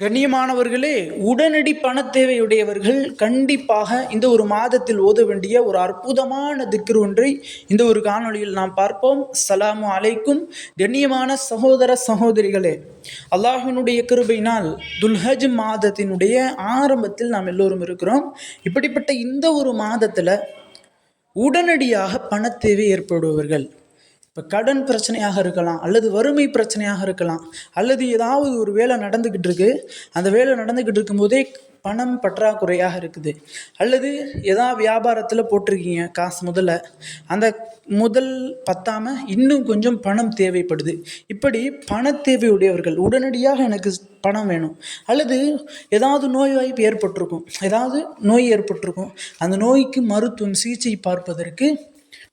கண்ணியமானவர்களே உடனடி பண தேவையுடையவர்கள் கண்டிப்பாக இந்த ஒரு மாதத்தில் ஓத வேண்டிய ஒரு அற்புதமான திக்ர் ஒன்றை இந்த ஒரு காணொளியில் நாம் பார்ப்போம். சலாமு அலைக்கும். கண்ணியமான சகோதர சகோதரிகளே அல்லாஹினுடைய கிருபையினால் துல்ஹஜ் மாதத்தினுடைய ஆரம்பத்தில் நாம் எல்லோரும் இருக்கிறோம். இப்படிப்பட்ட இந்த ஒரு மாதத்தில் உடனடியாக பணத்தேவை ஏற்படுபவர்கள் இப்போ கடன் பிரச்சனையாக இருக்கலாம் அல்லது வறுமை பிரச்சனையாக இருக்கலாம் அல்லது ஏதாவது ஒரு வேலை நடந்துக்கிட்டு இருக்கு. அந்த வேலை நடந்துக்கிட்டு இருக்கும்போதே பணம் பற்றாக்குறையாக இருக்குது. அல்லது ஏதாவது வியாபாரத்தில் போட்டிருக்கீங்க காசு முதல்ல. அந்த முதல் பத்தாமல் இன்னும் கொஞ்சம் பணம் தேவைப்படுது. இப்படி பண தேவையுடையவர்கள் உடனடியாக எனக்கு பணம் வேணும். அல்லது ஏதாவது நோய் வாய்ப்பு ஏற்பட்டிருக்கும். ஏதாவது நோய் ஏற்பட்டிருக்கும். அந்த நோய்க்கு மருத்துவம் சிகிச்சை பார்ப்பதற்கு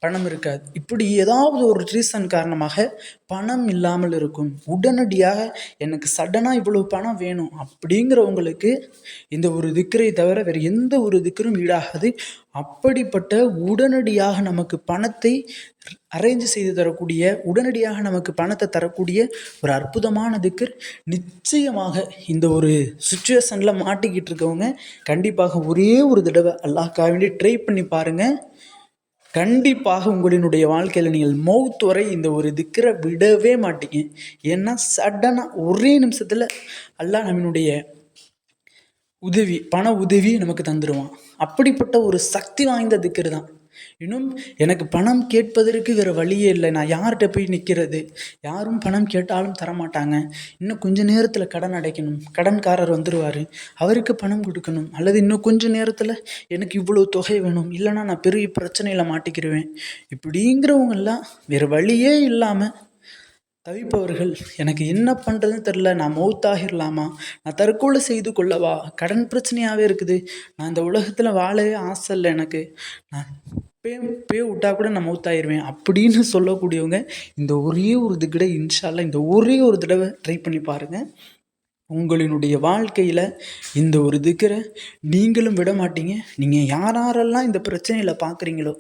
பணம் இருக்காது. இப்படி ஏதாவது ஒரு ரீசன் காரணமாக பணம் இல்லாமல் இருக்கும். உடனடியாக எனக்கு சடனாக இவ்வளோ பணம் வேணும் அப்படிங்கிறவங்களுக்கு இந்த ஒரு திக்கரை தவிர வேறு எந்த ஒரு திக்கரும் ஈடாகாது. அப்படிப்பட்ட உடனடியாக நமக்கு பணத்தை அரேஞ்ச் செய்து தரக்கூடிய உடனடியாக நமக்கு பணத்தை தரக்கூடிய ஒரு அற்புதமான திக்கர் நிச்சயமாக இந்த ஒரு சுச்சுவேஷனில் மாட்டிக்கிட்டு இருக்கவங்க கண்டிப்பாக ஒரே ஒரு தடவை அல்லாஹ்க்காக வேண்டி ட்ரை பண்ணி பாருங்கள் கண்டிப்பாக உங்களினுடைய வாழ்க்கையில் நீங்கள் மவுத் வரை இந்த ஒரு திக்கரை விடவே மாட்டீங்க. ஏன்னா சடனாக ஒரே நிமிஷத்தில் அல்லாஹ் நம்மளுடைய உதவி பண உதவி நமக்கு தந்துடுவான் அப்படிப்பட்ட ஒரு சக்தி வாய்ந்த திக்கர் தான் இன்னும் எனக்கு பணம் கேட்பதற்கு வேறு வழியே இல்லை. நான் யார்கிட்ட போய் நிற்கிறது யாரும் பணம் கேட்டாலும் தரமாட்டாங்க. இன்னும் கொஞ்ச நேரத்தில் கடன் அடைக்கணும். கடன்காரர் வந்துடுவார் அவருக்கு பணம் கொடுக்கணும். அல்லது இன்னும் கொஞ்சம் நேரத்தில் எனக்கு இவ்வளோ தொகை வேணும். இல்லைன்னா நான் பெரிய பிரச்சனையில் மாட்டிக்கிடுவேன் இப்படிங்கிறவங்கெல்லாம் வேறு வழியே இல்லாமல் தவிப்பவர்கள் எனக்கு என்ன பண்ணுறதுன்னு தெரில நான் மௌத்தாகிடலாமா நான் தற்கொலை செய்து கொள்ளவா? கடன் பிரச்சனையாகவே இருக்குது. நான் இந்த உலகத்தில் வாழவே ஆசை இல்லை எனக்கு. நான் பே பே விட்டா கூட நான் மௌத்தாயிருவேன் அப்படின்னு சொல்லக்கூடியவங்க இந்த ஒரே ஒரு இதுக்கிட இன்ஷால்லா இந்த ஒரே ஒரு தடவை ட்ரை பண்ணி பாருங்கள் உங்களினுடைய வாழ்க்கையில் இந்த ஒரு திக்கரை நீங்களும் விட மாட்டீங்க. நீங்கள் யார் யாரெல்லாம் இந்த பிரச்சனையில் பார்க்குறீங்களோ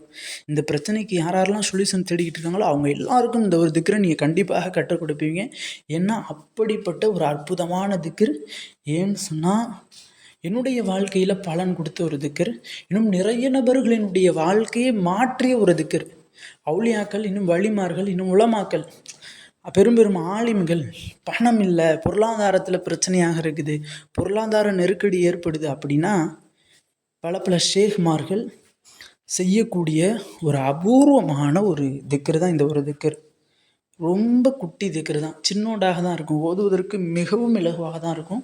இந்த பிரச்சனைக்கு யார் யாரெல்லாம் சொல்யூஷன் தேடிக்கிட்டு இருக்காங்களோ அவங்க எல்லாருக்கும் இந்த ஒரு திக்கரை நீங்கள் கண்டிப்பாக கற்றுக் கொடுப்பீங்க. ஏன்னா அப்படிப்பட்ட ஒரு அற்புதமான திக்கர் ஏன்னு சொன்னால் என்னுடைய வாழ்க்கையில் பலன் கொடுத்த ஒரு திக்கர் இன்னும் நிறைய நபர்களினுடைய வாழ்க்கையை மாற்றிய ஒரு திக்கர். அவுளியாக்கள் இன்னும் வழிமார்கள் இன்னும் உளமாக்கல் பெரும் பெரும் ஆலிம்கள் பணம் இல்லை பொருளாதாரத்தில் பிரச்சனையாக இருக்குது. பொருளாதார நெருக்கடி ஏற்படுது அப்படின்னா பல பல ஷேக்மார்கள் செய்யக்கூடிய ஒரு அபூர்வமான ஒரு திக்கர் தான் இந்த ஒரு திக்கர். ரொம்ப குட்டி திக்கர் தான். சின்னோடாக தான் இருக்கும். ஓதுவதற்கு மிகவும் இலகுவாக தான் இருக்கும்.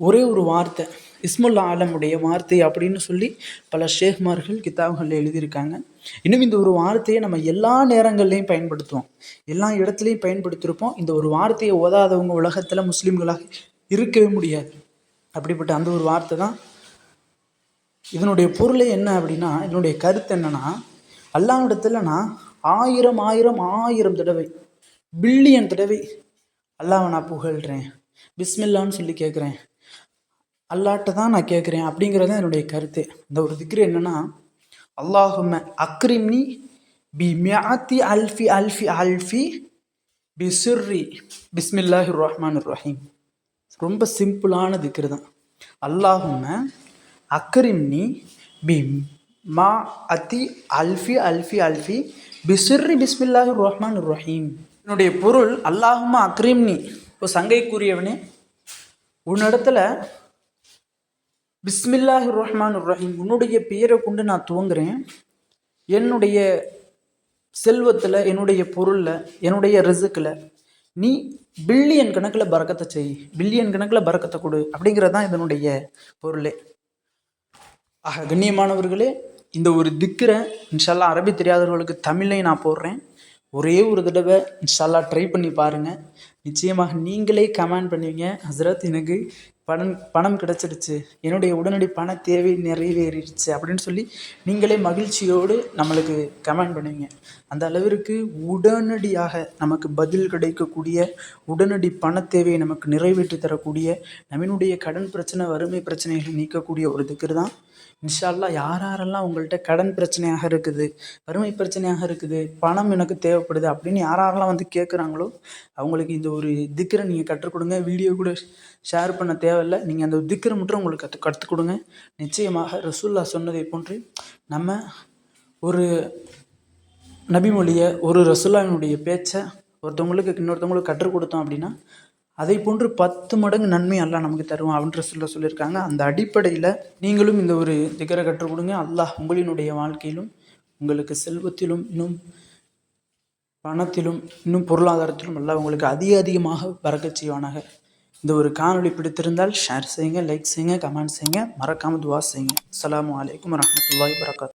ஒரே ஒரு வார்த்தை இஸ்முல்லா ஆலமுடைய வார்த்தை அப்படின்னு சொல்லி பல ஷேக்மார்கள் கிதாப்களில் எழுதியிருக்காங்க. இன்னும் இந்த ஒரு வார்த்தையை நம்ம எல்லா நேரங்கள்லையும் பயன்படுத்துவோம். எல்லா இடத்துலையும் பயன்படுத்தியிருப்போம். இந்த ஒரு வார்த்தையை ஓதாதவங்க உலகத்தில் முஸ்லீம்களாக இருக்கவே முடியாது. அப்படிப்பட்ட அந்த ஒரு வார்த்தை தான். இதனுடைய பொருளே என்ன அப்படின்னா இதனுடைய கருத்து என்னன்னா அல்லாவிடத்தில் நான் ஆயிரம் ஆயிரம் ஆயிரம் தடவை பில்லியன் தடவை அல்லாவை நான் புகழ்கிறேன் பிஸ்மில்லான்னு சொல்லி கேட்குறேன் அல்லாட்ட தான் நான் கேட்குறேன் அப்படிங்கிறது தான் என்னுடைய கருத்து. இந்த ஒரு திக்ரு என்னென்னா அல்லாஹும அக்ரிம்னி பி மியாத்தி அல்ஃபி அல்ஃபி அல்ஃபி பி சுர்ரி. பிஸ்மில்லாஹி ரஹ்மான் ரஹீம் ரொம்ப சிம்பிளான திக்ரு தான். அல்லாஹும அக்ரிம்னி பி மா அத்தி அல்ஃபி அல்ஃபி அல்ஃபி பிசுர்ரி பிஸ்மில்லாஹி ரஹ்மான் ரஹீம் என்னுடைய பொருள் அல்லாஹுமா அக்ரிம்னி. இப்போ சங்கைக்குரியவனே உன்னிடத்துல பிஸ்மில்லாஹி ரஹ்மான் ரஹீம் உன்னுடைய பெயரை கொண்டு நான் துவங்குறேன். என்னுடைய செல்வத்தில் என்னுடைய பொருளில் என்னுடைய ரிசுக்கில் நீ பில்லியன் கணக்கில் பறக்கத்தை செய். பில்லியன் கணக்கில் பறக்கத்தை கொடு அப்படிங்கிறது தான் இதனுடைய பொருளே. ஆக கண்ணியமானவர்களே இந்த ஒரு திக்கரை இன்ஷால்லா அரபி தெரியாதவர்களுக்கு தமிழையும் நான் போடுறேன். ஒரே ஒரு தடவை இன்ஷால்லா ட்ரை பண்ணி பாருங்கள் நிச்சயமாக நீங்களே கமெண்ட் பண்ணுவீங்க. ஹசரத் எனக்கு பணம் பணம் கிடச்சிருச்சு என்னுடைய உடனடி பண தேவை நிறைவேறிடுச்சு அப்படின்னு சொல்லி நீங்களே மகிழ்ச்சியோடு நம்மளுக்கு கமெண்ட் பண்ணுவீங்க. அந்த அளவிற்கு உடனடியாக நமக்கு பதில் கிடைக்கக்கூடிய உடனடி பண தேவையை நமக்கு நிறைவேற்றி தரக்கூடிய நம்மளுடைய கடன் பிரச்சனை வறுமை பிரச்சனைகளை நீக்கக்கூடிய ஒரு திக்கர் தான். இன்ஷால்லா யார் யாரெல்லாம் உங்கள்கிட்ட கடன் பிரச்சனையாக இருக்குது வறுமை பிரச்சனையாக இருக்குது பணம் எனக்கு தேவைப்படுது அப்படின்னு யார் யாரெல்லாம் வந்து கேட்குறாங்களோ அவங்களுக்கு இந்த ஒரு திக்கரை நீங்கள் கற்றுக் கொடுங்க. வீடியோ கூட ஷேர் பண்ண தேவை தேவையில்லை. நீங்கள் அந்த திக்கரை மட்டும் உங்களுக்கு கற்று கற்றுக் கொடுங்க நிச்சயமாக ரசூல்லா சொன்னதை போன்று நம்ம ஒரு நபிமொழியை ஒரு ரசூல்லாவினுடைய பேச்சை ஒருத்தவங்களுக்கு இன்னொருத்தவங்களுக்கு கற்றுக் கொடுத்தோம் அப்படின்னா அதை போன்று பத்து மடங்கு நன்மை அல்லாஹ் நமக்கு தருவோம் அப்படின்ற சொல்ல சொல்லியிருக்காங்க. அந்த அடிப்படையில் நீங்களும் இந்த ஒரு திகரை கற்றுக் கொடுங்க. அல்லாஹ் உங்களினுடைய வாழ்க்கையிலும் உங்களுக்கு செல்வத்திலும் இன்னும் பணத்திலும் இன்னும் பொருளாதாரத்திலும் எல்லாம் உங்களுக்கு அதிக அதிகமாக பறக்கச் செய்வானாக. இந்த ஒரு காணொலி பிடித்திருந்தால் ஷேர் செய்யுங்க லைக் செய்யுங்க கமெண்ட் செய்யுங்க. மறக்காமல் துவா செய்யுங்க. அஸ்ஸலாமு வலைக்கம் வரஹ்மத்துல்லாஹி வரகாத்